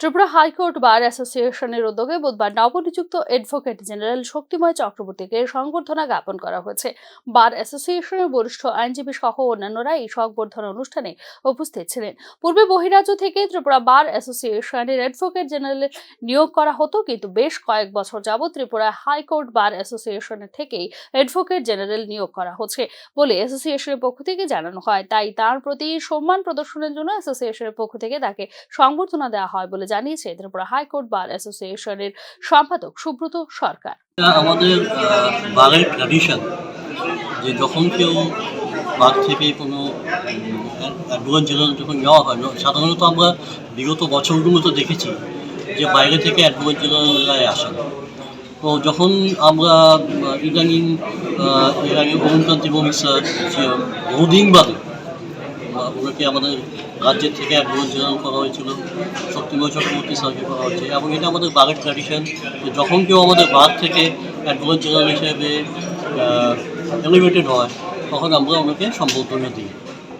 Tripura high court বার অ্যাসোসিয়েশনের উদ্যোগে বুধবার নবনিযুক্ত অ্যাডভোকেট জেনারেল শক্তিময় চক্রবর্তীকে সংবর্ধনা জ্ঞাপন করা হয়েছে। বার অ্যাসোসিয়েশনের বরিষ্ঠ আইনজীবী সহ অন্যান্যরা এই সংবর্ধনা অনুষ্ঠানে উপস্থিত ছিলেন। পূর্বে বহিরাজ্য থেকে ত্রিপুরা বার অ্যাসোসিয়েশনের অ্যাডভোকেট জেনারেল নিয়োগ করা হতো, কিন্তু বেশ কয়েক বছর যাবৎ ত্রিপুরা হাইকোর্ট বার অ্যাসোসিয়েশনের থেকেই অ্যাডভোকেট জেনারেল নিয়োগ করা হচ্ছে বলে অ্যাসোসিয়েশনের পক্ষ থেকে জানানো হয়। তাই তার প্রতি সম্মান প্রদর্শনের জন্য অ্যাসোসিয়েশনের পক্ষ থেকে তাকে সংবর্ধনা দেওয়া হয় বলে জানিয়েছে ত্রিপুরা হাইকোর্ট বার অ্যাসোসিয়েশনের সম্পাদক সুব্রত সরকার। আমাদের বারের ট্র্যাডিশন যে যখন কেউ বার থেকে কোনো অ্যাডভোকেট জেনারেল যখন নেওয়া হয় সাধারণত আমরা বিগত বছরগুলোতে দেখেছি যে বাইরে থেকে অ্যাডভোকেট জেনারেলরাই আসেন তো যখন আমরা ইদানিং এর আগে অরুণকান্তি ভৌমিক স্যার বহুদিন বাদে ওনাকে আমাদের রাজ্যের থেকে অ্যাডভোকেট জেনারেল করা হয়েছিল শক্তিময় চক্রবর্তী স্যারকে করা হয়েছে এবং এটা আমাদের বাঘের ট্র্যাডিশন যে যখন কেউ আমাদের বাঘ থেকে অ্যাডভোকেট জেনারেল হিসেবে এলিভেটেড হয়, তখন আমরা ওনাকে সম্বর্ধনা দিই।